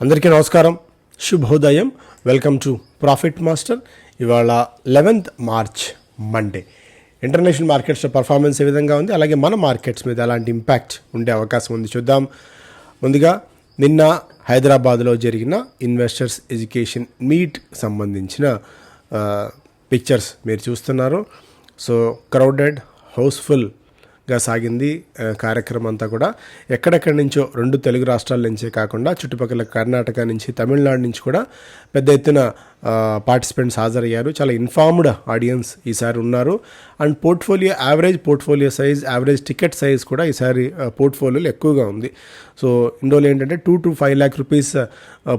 అందరికీ నమస్కారం. శుభోదయం. వెల్కమ్ టు ప్రాఫిట్ మాస్టర్ ఇవాళ లెవెన్త్ మార్చ్ మండే ఇంటర్నేషనల్ మార్కెట్స్లో పర్ఫార్మెన్స్ ఏ విధంగా ఉంది? అలాగే మన మార్కెట్స్ మీద ఎలాంటి ఇంపాక్ట్ ఉండే అవకాశం ఉంది చూద్దాం. ముందుగా నిన్న హైదరాబాద్లో జరిగిన ఇన్వెస్టర్స్ ఎడ్యుకేషన్ మీట్ సంబంధించిన పిక్చర్స్ మీరు చూస్తున్నారు. సో క్రౌడెడ్ హౌస్ఫుల్ గా సాగింది కార్యక్రమం అంతా కూడా. ఎక్కడెక్కడి నుంచో రెండు తెలుగు రాష్ట్రాల నుంచే కాకుండా చుట్టుపక్కల కర్ణాటక నుంచి తమిళనాడు నుంచి కూడా పెద్ద ఎత్తున పార్టిసిపెంట్స్ హాజరయ్యారు. చాలా ఇన్ఫార్మ్డ్ ఆడియన్స్ ఈసారి ఉన్నారు. And portfolio average portfolio size average ticket size కూడా ఈసారి పోర్ట్ఫోలియోలు ఎక్కువగా ఉంది. సో ఇందులో ఏంటంటే two to five lakh rupees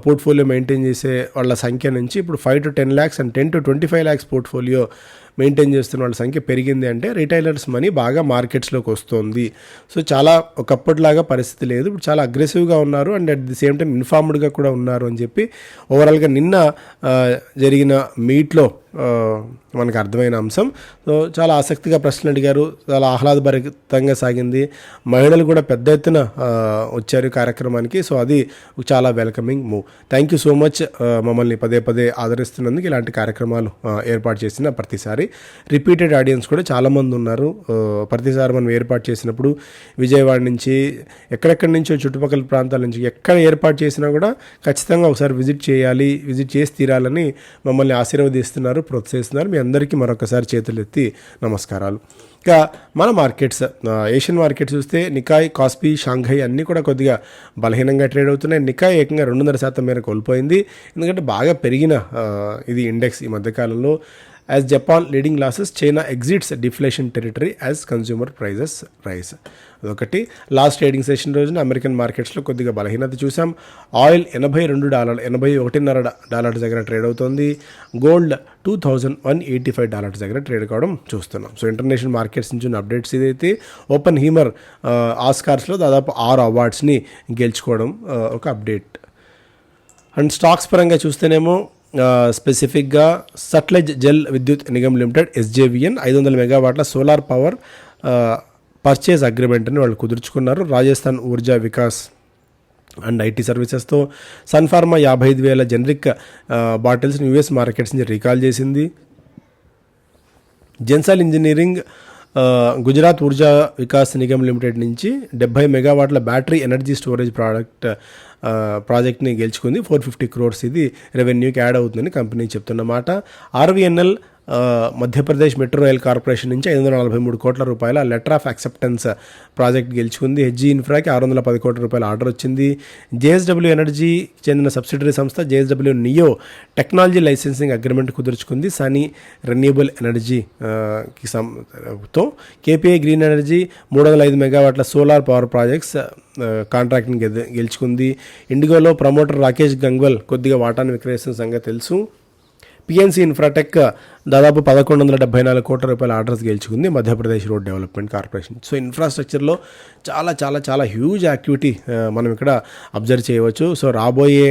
portfolio maintain చేసే వాళ్ళ సంఖ్య నుంచి ఇప్పుడు five to ten lakhs and ten to twenty five lakhs portfolio maintain చేస్తున్న వాళ్ళ సంఖ్య పెరిగింది అంటే రిటైలర్స్ మనీ బాగా మార్కెట్స్లోకి వస్తుంది. సో చాలా ఒకప్పటిలాగా పరిస్థితి లేదు. ఇప్పుడు చాలా అగ్రెసివ్గా ఉన్నారు. And at the same time ఇన్ఫార్మ్డ్గా కూడా ఉన్నారు అని చెప్పి ఓవరాల్గా నిన్న జరిగిన మీట్లో మనకు అర్థమైన అంశం. సో చాలా ఆసక్తిగా ప్రశ్నలు అడిగారు. చాలా ఆహ్లాదభరితంగా సాగింది. మహిళలు కూడా పెద్ద ఎత్తున వచ్చారు కార్యక్రమానికి. సో అది చాలా welcoming move thank you so much మమ్మల్ని పదే పదే ఆదరిస్తున్నందుకు ఇలాంటి కార్యక్రమాలు ఏర్పాటు చేసిన ప్రతిసారి. రిపీటెడ్ ఆడియన్స్ కూడా చాలామంది ఉన్నారు. ప్రతిసారి మనం ఏర్పాటు చేసినప్పుడు విజయవాడ నుంచి ఎక్కడెక్కడి నుంచో చుట్టుపక్కల ప్రాంతాల నుంచి ఎక్కడ ఏర్పాటు చేసినా కూడా ఖచ్చితంగా ఒకసారి విజిట్ చేయాలి. విజిట్ చేసి తీరాలని మమ్మల్ని ఆశీర్వదిస్తున్నారు ప్రోత్సహిస్తున్నారు. మీ అందరికీ మరొకసారి చేతులు ఎత్తి నమస్కారాలు. ఇక మన మార్కెట్స్ ఏషియన్ మార్కెట్స్ చూస్తే నికాయ్ కాస్పీ షాంఘై అన్నీ కూడా కొద్దిగా బలహీనంగా ట్రేడ్ అవుతున్నాయి. నికాయ్ ఏకంగా రెండున్నర శాతం మేర కోల్పోయింది. ఎందుకంటే బాగా పెరిగిన ఇది ఇండెక్స్ ఈ మధ్యకాలంలో. As Japan leading losses China exits deflation territory as consumer prices rise అదొకటి. లాస్ట్ ట్రేడింగ్ సెషన్ రోజున అమెరికన్ మార్కెట్స్లో కొద్దిగా బలహీనత చూసాం ఆయిల్ ఎనభై రెండు డాలర్ ఎనభై ఒకటిన్నర డాలర్స్ దగ్గర ట్రేడ్ అవుతోంది. Gold two thousand one eighty five dollars దగ్గర ట్రేడ్ కావడం చూస్తున్నాం. సో ఇంటర్నేషనల్ మార్కెట్స్ నుంచి ఉన్న అప్డేట్స్ ఇదైతే ఓపెన్ హీమర్ ఆస్కార్స్లో దాదాపు ఆరు అవార్డ్స్ని గెలుచుకోవడం ఒక అప్డేట్ అండ్ స్టాక్స్ పరంగా చూస్తేనేమో స్పెసిఫిక్గా సట్లెజ్ జెల్ విద్యుత్ నిగమ్ లిమిటెడ్ ఎస్జేవిఎన్ ఐదు వందల మెగావాట్ల సోలార్ పవర్ పర్చేజ్ అగ్రిమెంట్ని వాళ్ళు కుదుర్చుకున్నారు. రాజస్థాన్ ఊర్జా వికాస్ అండ్ ఐటీ సర్వీసెస్తో సన్ఫార్మా యాభై ఐదు వేల జనరిక్ బాటిల్స్ని యూఎస్ మార్కెట్స్ నుంచి రికాల్ చేసింది. జెన్సాల్ ఇంజనీరింగ్ గుజరాత్ ఊర్జా వికాస్ నిగమ్ లిమిటెడ్ నుంచి డెబ్బై మెగావాట్ల బ్యాటరీ ఎనర్జీ స్టోరేజ్ ప్రోడక్ట్ ప్రాజెక్ట్ని గెలుచుకుంది. ఫోర్ ఫిఫ్టీ క్రోర్స్ ఇది రెవెన్యూకి యాడ్ అవుతుందని company చెప్తున్నమాట. RVNL Madhya Pradesh metro rail corporation నుంచి ఐదు వందల నలభై మూడు కోట్ల రూపాయల లెటర్ ఆఫ్ యాక్సెప్టెన్స్ ప్రాజెక్ట్ గెలుచుకుంది. హెచ్జీ ఇన్ఫ్రాకి ఆరు వందల పది కోట్ల రూపాయల ఆర్డర్ వచ్చింది. జేఎస్డబ్ల్యూ ఎనర్జీ చెందిన సబ్సిడరీ సంస్థ JSW Neo technology licensing agreement కుదుర్చుకుంది. Sany renewable energy తో కేపీఐ గ్రీన్ ఎనర్జీ మూడు వందల ఐదు మెగావాట్ల సోలార్ పవర్ ప్రాజెక్ట్స్ కాంట్రాక్ట్ని గెలుచుకుంది. ఇండిగోలో ప్రమోటర్ రాకేష్ గంగ్వల్ కొద్దిగా వాటాను విక్రయిస్తున్న సంగతి తెలుసు. పిఎన్సీ ఇన్ఫ్రాటెక్ దాదాపు పదకొండు వందల డెబ్బై నాలుగు కోట్ల రూపాయల ఆర్డర్స్ గెలుచుకుంది Madhya Pradesh road development corporation. So ఇన్ఫ్రాస్ట్రక్చర్లో చాలా చాలా చాలా హ్యూజ్ యాక్టివిటీ మనం ఇక్కడ అబ్జర్వ్ చేయవచ్చు. సో రాబోయే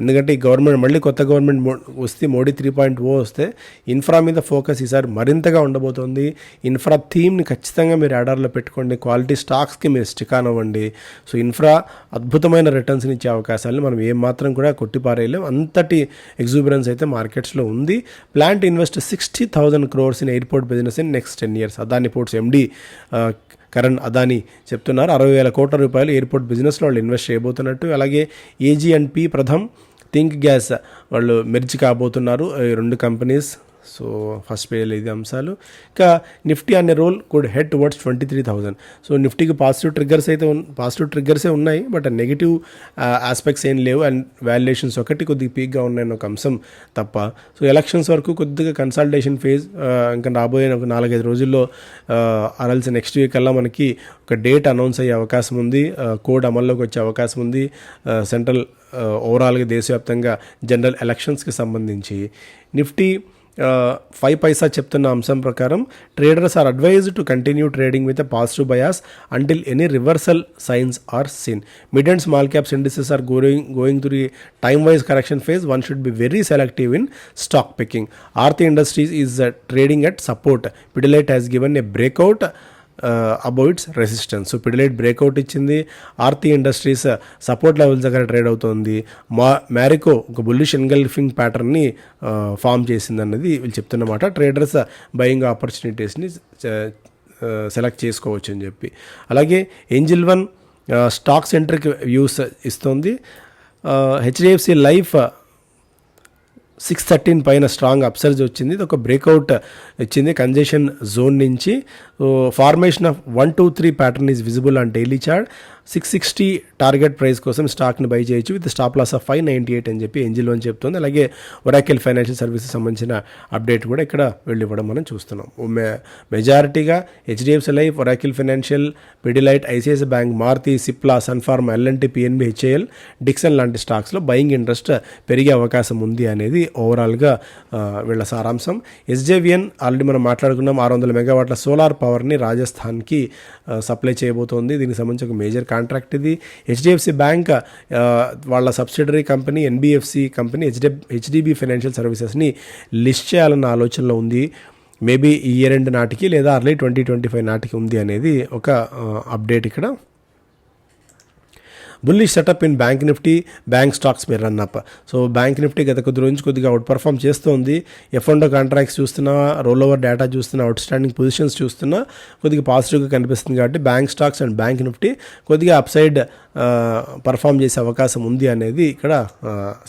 ఎందుకంటే ఈ గవర్నమెంట్ మళ్ళీ కొత్త గవర్నమెంట్ మో వస్తే మోడీ త్రీ పాయింట్ ఓ వస్తే ఇన్ఫ్రా మీద ఫోకస్ ఈసారి మరింతగా ఉండబోతోంది. ఇన్ఫ్రా థీమ్ని ఖచ్చితంగా మీరు ఆర్డర్లో పెట్టుకోండి. క్వాలిటీ స్టాక్స్కి మీరు స్టిక్ ఆన్ అవ్వండి. సో ఇన్ఫ్రా అద్భుతమైన రిటర్న్స్ని ఇచ్చే అవకాశాలను మనం ఏం మాత్రం కూడా కొట్టిపారేయలేం. అంతటి ఎగ్జూబరెన్స్ అయితే మార్కెట్స్లో ఉంది. Plant invest sixty thousand crores in airport business in next ten years Adani ports MD Karan Adani చెప్తున్నారు. అరవై వేల కోట్ల రూపాయలు ఎయిర్పోర్ట్ బిజినెస్లో వాళ్ళు ఇన్వెస్ట్ చేయబోతున్నట్టు. అలాగే AG and P Pratham think gas వాళ్ళు మెర్జ్ కాబోతున్నారు. రెండు కంపెనీస్ సో ఫస్ట్ పేజ్ ఇది అంశాలు. ఇంకా నిఫ్టీ అనే roll could head towards twenty three thousand so నిఫ్టీకి positive triggers అయితే పాజిటివ్ ట్రిగ్గర్సే ఉన్నాయి బట్ నెగిటివ్ ఆస్పెక్ట్స్ ఏం లేవు. అండ్ వాల్యుయేషన్స్ ఒకటి కొద్దిగా పీక్గా ఉన్నాయని ఒక అంశం తప్ప. సో ఎలక్షన్స్ వరకు కొద్దిగా కన్సల్టేషన్ ఫేజ్ ఇంకా రాబోయే ఒక నాలుగైదు రోజుల్లో అరల్సి నెక్స్ట్ వీక్ అలా మనకి ఒక డేట్ అనౌన్స్ అయ్యే అవకాశం ఉంది. కోడ్ అమల్లోకి వచ్చే అవకాశం ఉంది. సెంట్రల్ ఓవరాల్గా దేశవ్యాప్తంగా జనరల్ ఎలక్షన్స్కి సంబంధించి. నిఫ్టీ ఫైవ్ పైసా చెప్తున్న అంశం ప్రకారం traders are advised to continue trading with a positive bias until any reversal signs are seen mid and small caps indices are going going through time wise correction phase one should be very selective in stock picking Aarti industries is trading at support Pidilite has given a breakout abouts resistance so Pidilite breakout ఇచ్చింది. Aarti industries support levels దగ్గర trade అవుతోంది. మా మ్యారికో ఒక bullish engulfing ప్యాటర్న్ని form చేసింది అన్నది వీళ్ళు చెప్తున్నమాట traders buying ఆపర్చునిటీస్ని సెలెక్ట్ చేసుకోవచ్చు అని చెప్పి. అలాగే Angel One stock centric views ఇస్తుంది. హెచ్డిఎఫ్సి లైఫ్ సిక్స్ థర్టీన్ పైన స్ట్రాంగ్ అప్సర్జ్ వచ్చింది. ఇది ఒక బ్రేక్అవుట్ ఇచ్చింది కంజెషన్ జోన్ నుంచి. Formation of one two three pattern is visible on daily chart. Six sixty target price కోసం స్టాక్ని బై చేయొచ్చు with stop loss of five ninety eight అని చెప్పి ఎంజిల్ అని చెప్తుంది. అలాగే ఒరాకిల్ ఫైనాన్షియల్ సర్వీసెస్ సంబంధించిన అప్డేట్ కూడా ఇక్కడ వెళ్ళివ్వడం మనం చూస్తున్నాం. మెజారిటీగా HDFC life Oracle financial Pidilite ICICI bank Maruti Cipla Sun Pharma LNT PNB HAL Dixon లాంటి స్టాక్స్లో బయింగ్ ఇంట్రెస్ట్ పెరిగే అవకాశం ఉంది అనేది ఓవరాల్గా వీళ్ళ సారాంశం. ఎస్జేవిఎన్ ఆల్రెడీ మనం మాట్లాడుకున్నాం ఆరు వందల మెగావాట్ల సోలార్ పవర్ని రాజస్థాన్కి సప్లై చేయబోతోంది. దీనికి సంబంధించి ఒక మేజర్ కాంట్రాక్ట్ ఇది. హెచ్డిఎఫ్సి బ్యాంక్ వాళ్ళ subsidiary company NBFC company HD HDB financial సర్వీసెస్ని list చేయాలన్న ఆలోచనలో ఉంది. మేబీ ఈ ఇయర్ ఎండ్ నాటికి లేదా అర్లీ ట్వంటీ ట్వంటీ ఫైవ్ నాటికి ఉంది అనేది ఒక అప్డేట్ ఇక్కడ. Bullish setup in bank nifty bank stocks మీరు run up so bank nifty గత కొద్ది రోజు కొద్దిగా అవుట్ పర్ఫామ్ చేస్తుంది ఎఫ్ అండ్ కాంట్రాక్ట్స్ చూస్తున్నా రోల్ ఓవర్ డేటా చూస్తున్నా అవుట్ స్టాండింగ్ పొజిషన్స్ చూస్తున్నా కొద్దిగా పాజిటివ్గా కనిపిస్తుంది కాబట్టి bank stocks and bank nifty కొద్దిగా అప్సైడ్ పర్ఫామ్ చేసే అవకాశం ఉంది అనేది ఇక్కడ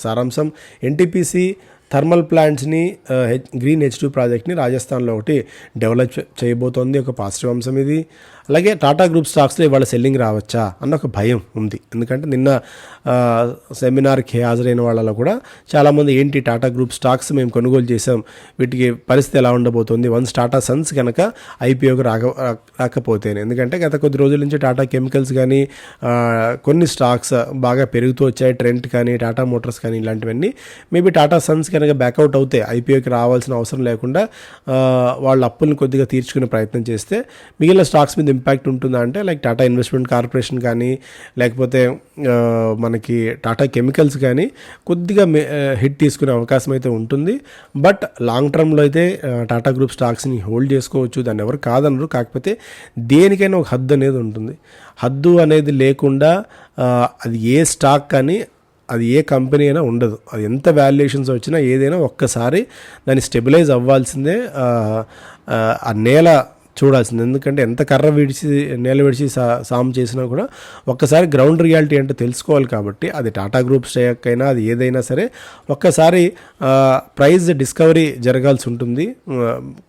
సారాంశం. ఎన్టీపీసీ థర్మల్ ప్లాంట్స్ని హెచ్ గ్రీన్ హెచ్ టూ ప్రాజెక్ట్ని రాజస్థాన్లో ఒకటి డెవలప్ చేయబోతోంది. ఒక పాజిటివ్ అంశం ఇది. అలాగే టాటా గ్రూప్ స్టాక్స్లో ఇవాళ సెల్లింగ్ రావచ్చా అన్న ఒక భయం ఉంది. ఎందుకంటే నిన్న సెమినార్కి హాజరైన వాళ్ళలో కూడా చాలామంది ఏంటి టాటా గ్రూప్ స్టాక్స్ మేము కొనుగోలు చేసాం వీటికి పరిస్థితి ఎలా ఉండబోతుంది వన్స్ టాటా సన్స్ కనుక ఐపీఓకి రాక రాకపోతేనే. ఎందుకంటే గత కొద్ది రోజుల నుంచి టాటా కెమికల్స్ కానీ కొన్ని స్టాక్స్ బాగా పెరుగుతూ వచ్చాయి ట్రెంట్ కానీ టాటా మోటార్స్ కానీ ఇలాంటివన్నీ. మేబీ టాటా సన్స్ కనుక బ్యాకౌట్ అవుతే ఐపీఓకి రావాల్సిన అవసరం లేకుండా వాళ్ళ అప్పులను కొద్దిగా తీర్చుకునే ప్రయత్నం చేస్తే మిగిలిన స్టాక్స్ మీద ఇంపాక్ట్ ఉంటుందా అంటే లైక్ టాటా ఇన్వెస్ట్మెంట్ కార్పొరేషన్ కానీ లేకపోతే మనకి టాటా కెమికల్స్ కానీ కొద్దిగా హిట్ తీసుకునే అవకాశం అయితే ఉంటుంది. బట్ లాంగ్ టర్మ్లో అయితే టాటా గ్రూప్ స్టాక్స్ని హోల్డ్ చేసుకోవచ్చు దాన్ని ఎవరు కాదనరు. కాకపోతే దేనికైనా ఒక హద్దు అనేది ఉంటుంది. హద్దు అనేది లేకుండా అది ఏ స్టాక్ కానీ అది ఏ కంపెనీ అయినా ఉండదు. అది ఎంత వాల్యుయేషన్స్ వచ్చినా ఏదైనా ఒక్కసారి దాన్ని స్టెబిలైజ్ అవ్వాల్సిందే. ఆ నేల చూడాల్సింది. ఎందుకంటే ఎంత కర్ర విడిచి నేల విడిచి సా సామ్ చేసినా కూడా ఒక్కసారి గ్రౌండ్ రియాలిటీ అంటే తెలుసుకోవాలి కాబట్టి అది టాటా గ్రూప్ స్టేక్ అయినా అది ఏదైనా సరే ఒక్కసారి ప్రైజ్ డిస్కవరీ జరగాల్సి ఉంటుంది.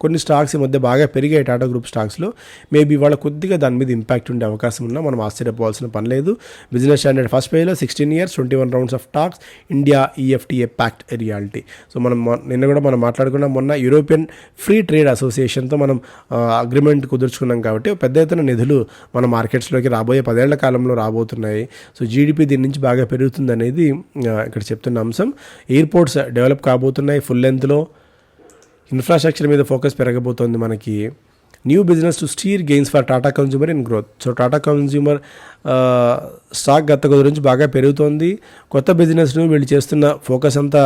కొన్ని స్టాక్స్ ఈ మధ్య బాగా పెరిగాయి టాటా గ్రూప్ స్టాక్స్లో. మేబీ వాళ్ళ కొద్దిగా దాని మీద ఇంపాక్ట్ ఉండే అవకాశం ఉన్నా మనం ఆశ్చర్యపోవాల్సిన పని లేదు. బిజినెస్ స్టాండర్డ్ ఫస్ట్ పేజ్లో sixteen years twenty one rounds of talks India EFTA pact reality so మనం నిన్న కూడా మనం మాట్లాడుకున్నాం. మొన్న యూరోపియన్ ఫ్రీ ట్రేడ్ అసోసియేషన్తో మనం అగ్రి అగ్రిమెంట్ కుదుర్చుకున్నాం కాబట్టి పెద్ద ఎత్తున నిధులు మన మార్కెట్స్లోకి రాబోయే పదేళ్ళ కాలంలో రాబోతున్నాయి. సో జీడిపి దీని నుంచి బాగా పెరుగుతుంది అనేది ఇక్కడ చెప్తున్న అంశం. ఎయిర్పోర్ట్స్ డెవలప్ కాబోతున్నాయి. ఫుల్ లెంత్లో ఇన్ఫ్రాస్ట్రక్చర్ మీద ఫోకస్ పెరగబోతోంది మనకి. New business to steer gains for Tata consumer in growth so Tata consumer stock గత కొద్ది నుంచి బాగా పెరుగుతోంది. కొత్త బిజినెస్ను వీళ్ళు చేస్తున్న ఫోకస్ అంతా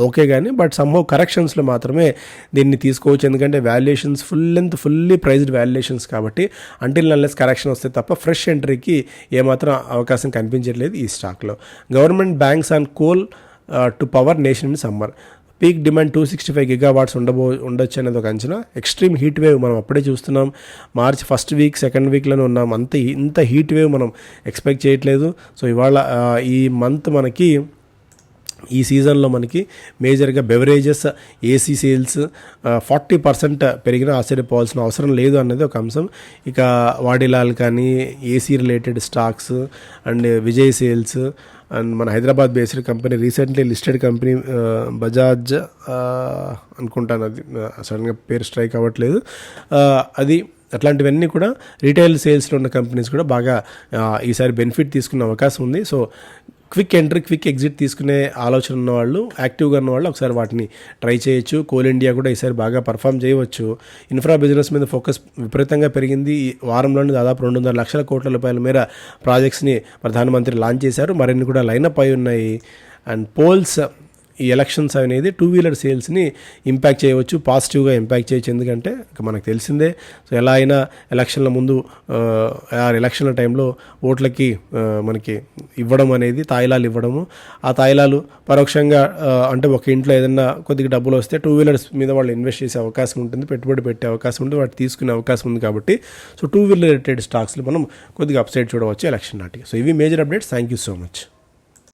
ఓకే కానీ బట్ సమ్హౌ కరెక్షన్స్లో మాత్రమే దీన్ని తీసుకోవచ్చు. ఎందుకంటే valuations full length fully priced valuations కాబట్టి అంటిల్ నల్లెస్ కరెక్షన్ వస్తే తప్ప ఫ్రెష్ ఎంట్రీకి ఏమాత్రం అవకాశం కనిపించట్లేదు ఈ స్టాక్లో government banks and coal to power nation in summer peak demand two sixty five gigawatts ఉండబో ఉండొచ్చు అనేది ఒక అంచనా. ఎక్స్ట్రీమ్ హీట్ వేవ్ మనం అప్పుడే చూస్తున్నాం. మార్చ్ ఫస్ట్ వీక్ సెకండ్ వీక్లోనే ఉన్నాం. అంత ఇంత హీట్ వేవ్ మనం ఎక్స్పెక్ట్ చేయట్లేదు. సో ఇవాళ ఈ మంత్ మనకి ఈ సీజన్లో మనకి మేజర్గా beverages AC sales forty percent పెరిగిన ఆశ్చర్యపోవాల్సిన అవసరం లేదు అన్నది ఒక అంశం. ఇక వాడిలాల్ కానీ AC related stocks and Vijay sales and మన Hyderabad based company recently listed company Bajaj అనుకుంటాను అది సడన్గా పేరు స్ట్రైక్ అవ్వట్లేదు. అది అట్లాంటివన్నీ కూడా రీటైల్ సేల్స్లో ఉన్న కంపెనీస్ కూడా బాగా ఈసారి బెనిఫిట్ తీసుకునే అవకాశం ఉంది. So quick entry quick exit తీసుకునే ఆలోచన ఉన్న వాళ్ళు యాక్టివ్గా ఉన్న వాళ్ళు ఒకసారి వాటిని ట్రై చేయొచ్చు. కోల్ ఇండియా కూడా ఈసారి బాగా పర్ఫామ్ చేయవచ్చు. ఇన్ఫ్రా బిజినెస్ మీద ఫోకస్ విపరీతంగా పెరిగింది. ఈ వారంలోనే దాదాపు రెండున్నర లక్షల కోట్ల రూపాయల మేర ప్రాజెక్ట్స్ని ప్రధానమంత్రి లాంచ్ చేశారు. మరిన్ని కూడా లైనప్ అయి ఉన్నాయి. అండ్ పోల్స్ ఈ ఎలక్షన్స్ అనేది టూ వీలర్ సేల్స్ని ఇంపాక్ట్ చేయవచ్చు పాజిటివ్గా ఇంపాక్ట్ చేయొచ్చు. ఎందుకంటే మనకు తెలిసిందే సో ఎలా అయినా ఎలక్షన్ల ముందు ఆ, ఎలక్షన్ల టైంలో ఓట్లకి మనకి ఇవ్వడం అనేది తాయిలాలు ఇవ్వడము. ఆ తాయిలాలు పరోక్షంగా అంటే ఒక ఇంట్లో ఏదైనా కొద్దిగా డబ్బులు వస్తే టూ వీలర్స్ మీద వాళ్ళు ఇన్వెస్ట్ చేసే అవకాశం ఉంటుంది పెట్టుబడి పెట్టే అవకాశం ఉంటుంది వాటి తీసుకునే అవకాశం ఉంది కాబట్టి. సో టూ వీలర్ రిలేటెడ్ స్టాక్స్లు మనం కొద్దిగా అప్సైడ్ చూడవచ్చు ఎలక్షన్ నాటికి. సో ఇవి major updates thank you so much